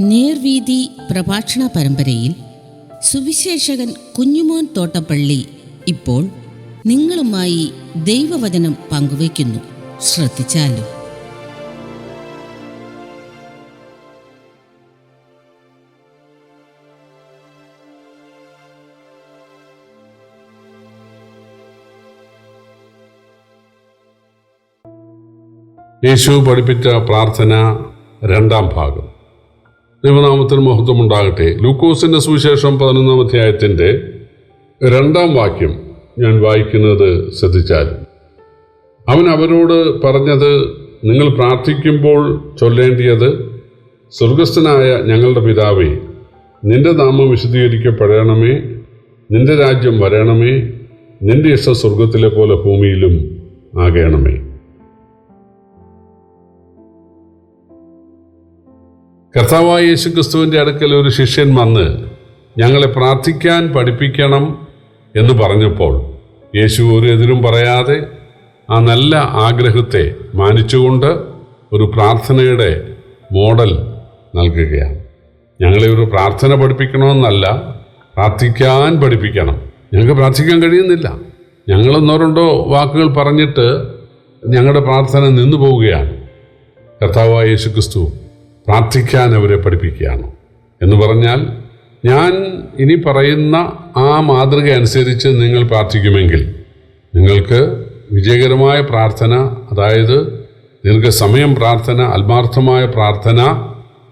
നേർവീതി പ്രഭാഷണ പരമ്പരയിൽ സുവിശേഷകൻ കുഞ്ഞുമോൻ തോട്ടപ്പള്ളി ഇപ്പോൾ നിങ്ങളുമായി ദൈവവചനം പങ്കുവയ്ക്കുന്നു. ശ്രദ്ധിച്ചാലും? യേശു പഠിപ്പിച്ച പ്രാർത്ഥന രണ്ടാം ഭാഗം. ദൈവനാമത്തിന് മഹത്വമുണ്ടാകട്ടെ. ലൂക്കോസിന്റെ സുവിശേഷം പതിനൊന്നാം അധ്യായത്തിന്റെ രണ്ടാം വാക്യം ഞാൻ വായിക്കുന്നത് ശ്രദ്ധിച്ചാൽ. അവൻ അവരോട് പറഞ്ഞത് നിങ്ങൾ പ്രാർത്ഥിക്കുമ്പോൾ ചൊല്ലേണ്ടിയത് സ്വർഗസ്ഥനായ ഞങ്ങളുടെ പിതാവേ നിന്റെ നാമം വിശദീകരിക്കപ്പെടണമേ നിന്റെ രാജ്യം വരണമേ നിന്റെ ഇഷ്ട സ്വർഗത്തിലെ പോലെ ഭൂമിയിലും ആകണമേ. കർത്താവായ യേശു ക്രിസ്തുവിന്റെ അടുക്കൽ ഒരു ശിഷ്യൻ വന്ന് ഞങ്ങളെ പ്രാർത്ഥിക്കാൻ പഠിപ്പിക്കണം എന്ന് പറഞ്ഞപ്പോൾ യേശു ഒരു എതിരും പറയാതെ ആ നല്ല ആഗ്രഹത്തെ മാനിച്ചുകൊണ്ട് ഒരു പ്രാർത്ഥനയുടെ മോഡൽ നൽകുകയാണ്. ഞങ്ങളെ ഒരു പ്രാർത്ഥന പഠിപ്പിക്കണമെന്നല്ല പ്രാർത്ഥിക്കാൻ പഠിപ്പിക്കണം. ഞങ്ങൾക്ക് പ്രാർത്ഥിക്കാൻ കഴിയുന്നില്ല. ഞങ്ങളൊന്നോ രണ്ടോ വാക്കുകൾ പറഞ്ഞിട്ട് ഞങ്ങളുടെ പ്രാർത്ഥന നിന്നു പോവുകയാണ് കർത്താവായ യേശു ക്രിസ്തു പ്രാർത്ഥിക്കാൻ അവരെ പഠിപ്പിക്കുകയാണ്. എന്ന് പറഞ്ഞാൽ ഞാൻ ഇനി പറയുന്ന ആ മാതൃക അനുസരിച്ച് നിങ്ങൾ പ്രാർത്ഥിക്കുമെങ്കിൽ നിങ്ങൾക്ക് വിജയകരമായ പ്രാർത്ഥന അതായത് ദീർഘസമയം പ്രാർത്ഥന ആത്മാർത്ഥമായ പ്രാർത്ഥന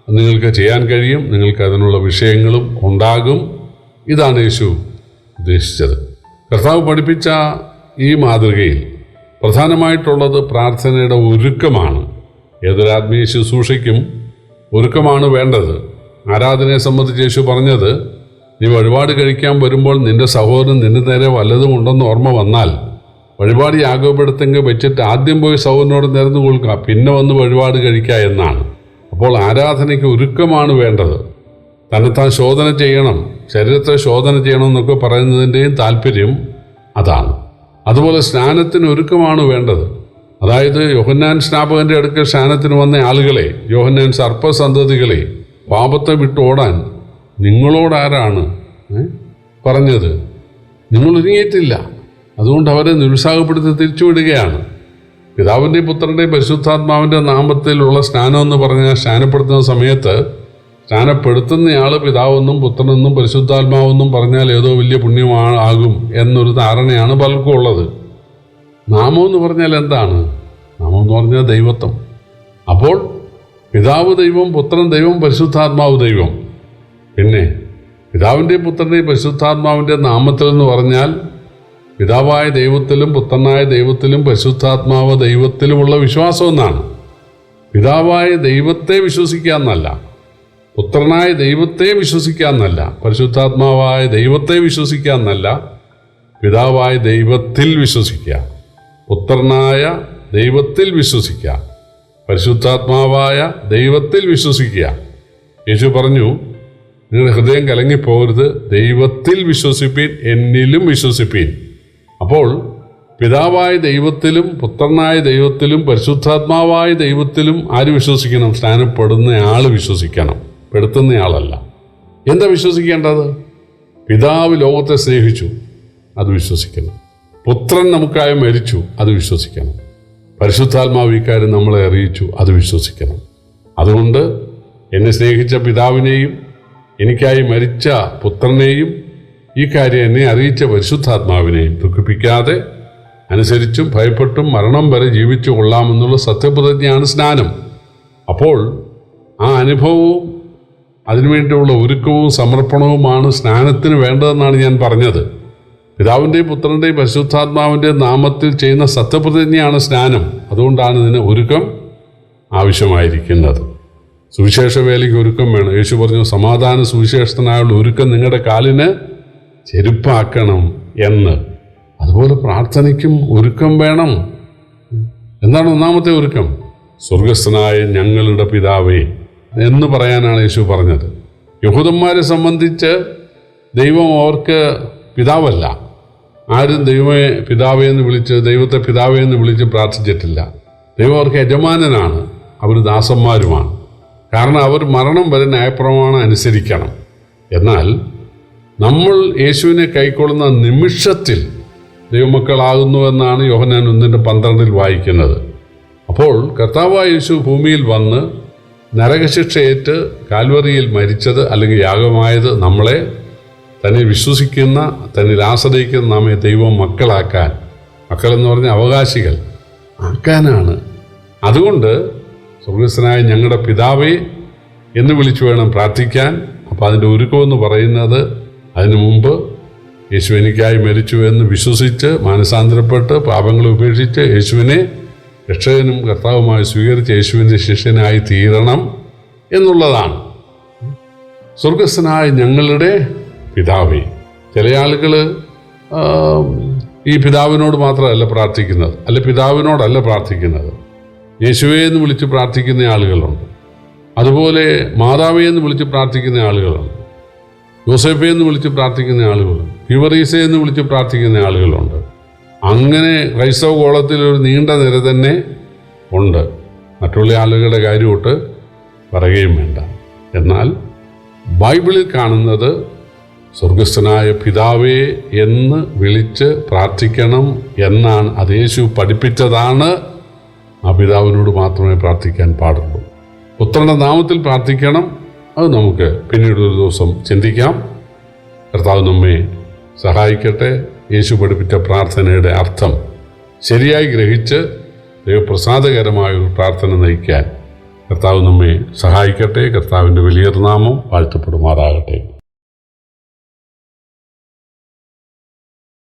നിങ്ങൾക്ക് ചെയ്യാൻ കഴിയും. നിങ്ങൾക്ക് അതിനുള്ള വിഷയങ്ങളും ഉണ്ടാകും. ഇതാണ് യേശു ഉദ്ദേശിച്ചത്. കർത്താവ് പഠിപ്പിച്ച ഈ മാതൃകയിൽ പ്രധാനമായിട്ടുള്ളത് പ്രാർത്ഥനയുടെ ഒരുക്കമാണ്. ഏതൊരാത്മീയ ശുശ്രൂഷയ്ക്കും ഒരുക്കമാണ് വേണ്ടത്. ആരാധനയെ സംബന്ധിച്ച് യേശു പറഞ്ഞത് നീ വഴിപാട് കഴിക്കാൻ വരുമ്പോൾ നിന്റെ സഹോദരൻ നിന്റെ നേരെ വല്ലതും ഉണ്ടെന്ന് ഓർമ്മ വന്നാൽ വഴിപാട് യാഗപ്പെടുത്തെങ്കിൽ വെച്ചിട്ട് ആദ്യം പോയി സഹോദരനോട് നേർന്നു കൊടുക്കുക പിന്നെ വന്ന് വഴിപാട് കഴിക്കുക എന്നാണ്. അപ്പോൾ ആരാധനയ്ക്ക് ഒരുക്കമാണ് വേണ്ടത്. തന്നെത്താൻ ശോധന ചെയ്യണം ശരീരത്തെ ശോധന ചെയ്യണം എന്നൊക്കെ പറയുന്നതിന്റെയും താല്പര്യം അതാണ്. അതുപോലെ സ്നാനത്തിന് ഒരുക്കമാണ് വേണ്ടത്. അതായത് യോഹന്നാൻ സ്നാപകന്റെ അടുക്കൽ സ്നാനത്തിന് വന്ന ആളുകളെ യോഹന്നാൻ സർപ്പസന്തതികളെ പാപത്തെ വിട്ടോടാൻ നിങ്ങളോടാരാണ്? പറഞ്ഞത്. നിങ്ങൾ ഒരുങ്ങിയിട്ടില്ല. അതുകൊണ്ട് അവരെ നിരുത്സാഹപ്പെടുത്തി തിരിച്ചുവിടുകയാണ്. പിതാവിന്റെ പുത്രന്റെ പരിശുദ്ധാത്മാവിന്റെ നാമത്തിലുള്ള സ്നാനം എന്ന് പറഞ്ഞാൽ സ്നാനപ്പെടുത്തുന്ന സമയത്ത് സ്നാനപ്പെടുത്തുന്നയാൾ പിതാവെന്നും പുത്രനെന്നും പരിശുദ്ധാത്മാവെന്നും പറഞ്ഞാൽ ഏതോ വലിയ പുണ്യമാകും എന്നൊരു ധാരണയാണ് പലർക്കും ഉള്ളത്. നാമം എന്ന് പറഞ്ഞാൽ എന്താണ്? നാമം എന്ന് പറഞ്ഞാൽ ദൈവത്വം. അപ്പോൾ പിതാവ് ദൈവം പുത്രൻ ദൈവം പരിശുദ്ധാത്മാവ് ദൈവം. പിന്നെ പിതാവിന്റെയും പുത്രന്റെയും പരിശുദ്ധാത്മാവിന്റെ നാമത്തിൽ എന്ന് പറഞ്ഞാൽ പിതാവായ ദൈവത്തിലും പുത്രനായ ദൈവത്തിലും പരിശുദ്ധാത്മാവ് ദൈവത്തിലുമുള്ള വിശ്വാസം എന്നാണ്. പിതാവായ ദൈവത്തെ വിശ്വസിക്കുക എന്നല്ല പുത്രനായ ദൈവത്തെ വിശ്വസിക്കുക എന്നല്ല പരിശുദ്ധാത്മാവായ ദൈവത്തെ വിശ്വസിക്കുക എന്നല്ല പിതാവായ ദൈവത്തിൽ വിശ്വസിക്കുക. പുത്രനായ ദൈവത്തിൽ വിശ്വസിക്കുക പരിശുദ്ധാത്മാവായ ദൈവത്തിൽ വിശ്വസിക്കുക യേശു പറഞ്ഞു നിങ്ങളുടെ ഹൃദയം കലങ്ങിപ്പോകരുത്. ദൈവത്തിൽ വിശ്വസിപ്പീൻ എന്നിലും വിശ്വസിപ്പീൻ. അപ്പോൾ പിതാവായ ദൈവത്തിലും പുത്രനായ ദൈവത്തിലും പരിശുദ്ധാത്മാവായ ദൈവത്തിലും ആര് വിശ്വസിക്കണം? സ്നാനപ്പെടുന്ന ആൾ വിശ്വസിക്കണം. പെടുത്തുന്നയാളല്ല. എന്താ വിശ്വസിക്കേണ്ടത്? പിതാവ് ലോകത്തെ സ്നേഹിച്ചു. അത് വിശ്വസിക്കണം പുത്രൻ നമുക്കായി മരിച്ചു അത് വിശ്വസിക്കണം. പരിശുദ്ധാത്മാവ് ഇക്കാര്യം നമ്മളെ അറിയിച്ചു അത് വിശ്വസിക്കണം. അതുകൊണ്ട് എന്നെ സ്നേഹിച്ച പിതാവിനെയും എനിക്കായി മരിച്ച പുത്രനെയും ഈ കാര്യം എന്നെ അറിയിച്ച പരിശുദ്ധാത്മാവിനെയും ദുഃഖിപ്പിക്കാതെ അനുസരിച്ചും ഭയപ്പെട്ടും മരണം വരെ ജീവിച്ചു കൊള്ളാമെന്നുള്ള സത്യപ്രതിജ്ഞയാണ് സ്നാനം. അപ്പോൾ ആ അനുഭവവും അതിനുവേണ്ടിയുള്ള ഒരുക്കവും സമർപ്പണവുമാണ് സ്നാനത്തിന് വേണ്ടതെന്നാണ് ഞാൻ പറഞ്ഞത്. പിതാവിന്റെയും പുത്രന്റെയും പരിശുദ്ധാത്മാവിന്റെയും നാമത്തിൽ ചെയ്യുന്ന സത്യപ്രതിജ്ഞയാണ് സ്നാനം. അതുകൊണ്ടാണ് ഇതിന് ഒരുക്കം ആവശ്യമായിരിക്കുന്നത്. സുവിശേഷ വേലയ്ക്ക് ഒരുക്കം വേണം. യേശു പറഞ്ഞു സമാധാന സുവിശേഷത്തിനായുള്ള ഒരുക്കം നിങ്ങളുടെ കാലിന് ചെരുപ്പാക്കണം എന്ന്. അതുപോലെ പ്രാർത്ഥനയ്ക്കും ഒരുക്കം വേണം. എന്താണ് ഒന്നാമത്തെ ഒരുക്കം? സ്വർഗസ്ഥനായ ഞങ്ങളുടെ പിതാവേ എന്ന് പറയാനാണ് യേശു പറഞ്ഞത്. യഹൂദന്മാരെ സംബന്ധിച്ച് ദൈവം അവർക്ക് പിതാവല്ല. ആരും ദൈവമേ പിതാവേ എന്ന് വിളിച്ച് ദൈവത്തെ പിതാവേ എന്ന് വിളിച്ച് പ്രാർത്ഥിച്ചിട്ടില്ല. ദൈവം അവർക്ക് യജമാനനാണ്. അവർ ദാസന്മാരുമാണ്. കാരണം അവർ മരണം വരെ ന്യായപ്രമാണം അനുസരിക്കണം. എന്നാൽ നമ്മൾ യേശുവിനെ കൈക്കൊള്ളുന്ന നിമിഷത്തിൽ ദൈവമക്കളാകുന്നുവെന്നാണ് യോഹനാൻ ഒന്നിന്റെ പന്ത്രണ്ടിൽ വായിക്കുന്നത്. അപ്പോൾ കർത്താവായ യേശു ഭൂമിയിൽ വന്ന് നരകശിക്ഷയേറ്റ് കാൽവറിയിൽ മരിച്ചത് അല്ലെങ്കിൽ യാഗമായത് നമ്മളെ തന്നെ വിശ്വസിക്കുന്ന തന്നിൽ ആശ്രയിക്കുന്ന നമ്മെ ദൈവം മക്കളാക്കാൻ. മക്കളെന്ന് പറഞ്ഞ അവകാശികൾ. ആക്കാനാണ് അതുകൊണ്ട് സ്വർഗസ്ഥനായ ഞങ്ങളുടെ പിതാവേ എന്ന് വിളിച്ചു വേണം പ്രാർത്ഥിക്കാൻ. അപ്പോൾ അതിന്റെ ഒരുക്കമെന്ന് പറയുന്നത് അതിനു മുമ്പ് യേശു എനിക്കായി മരിച്ചു എന്ന് വിശ്വസിച്ച് മാനസാന്തരപ്പെട്ട് പാപങ്ങൾ ഉപേക്ഷിച്ച് യേശുവിനെ രക്ഷകനും കർത്താവുമായി സ്വീകരിച്ച് യേശുവിന്റെ ശിഷ്യനായി തീരണം എന്നുള്ളതാണ്. സ്വർഗസ്ഥനായ ഞങ്ങളുടെ പിതാവേ. ചില ആളുകൾ ഈ പിതാവിനോട് മാത്രമല്ല പ്രാർത്ഥിക്കുന്നത്. അല്ല പിതാവിനോടല്ല പ്രാർത്ഥിക്കുന്നത്. യേശുവേ എന്ന് വിളിച്ച് പ്രാർത്ഥിക്കുന്ന ആളുകളുണ്ട്. അതുപോലെ മാതാവേ എന്ന് വിളിച്ച് പ്രാർത്ഥിക്കുന്ന ആളുകളുണ്ട്. ജോസഫേ എന്ന് വിളിച്ച് പ്രാർത്ഥിക്കുന്ന ആളുകളുണ്ട്. ഫിവറീസെ എന്ന് വിളിച്ച് പ്രാർത്ഥിക്കുന്ന ആളുകളുണ്ട്. അങ്ങനെ ക്രൈസ്തവ കോളത്തിൽ ഒരു നീണ്ട നിര തന്നെ ഉണ്ട്. മറ്റുള്ള ആളുകളുടെ കാര്യമൊട്ട് പറയുകയും വേണ്ട. എന്നാൽ ബൈബിളിൽ കാണുന്നത് സ്വർഗസ്ഥനായ പിതാവേ എന്ന് വിളിച്ച് പ്രാർത്ഥിക്കണം എന്നാണ് അത് യേശു പഠിപ്പിച്ചതാണ്. ആ പിതാവിനോട് മാത്രമേ പ്രാർത്ഥിക്കാൻ പാടുള്ളൂ. പുത്രന്റെ നാമത്തിൽ പ്രാർത്ഥിക്കണം. അത് നമുക്ക് പിന്നീട് ഒരു ദിവസം ചിന്തിക്കാം. കർത്താവ് നമ്മെ സഹായിക്കട്ടെ. യേശു പഠിപ്പിച്ച പ്രാർത്ഥനയുടെ അർത്ഥം ശരിയായി ഗ്രഹിച്ച് ദൈവപ്രസാദകരമായ ഒരു പ്രാർത്ഥന നയിക്കാൻ കർത്താവ് നമ്മെ സഹായിക്കട്ടെ. കർത്താവിന്റെ വലിയൊരു നാമം വാഴ്ത്തപ്പെടുമാറാകട്ടെ.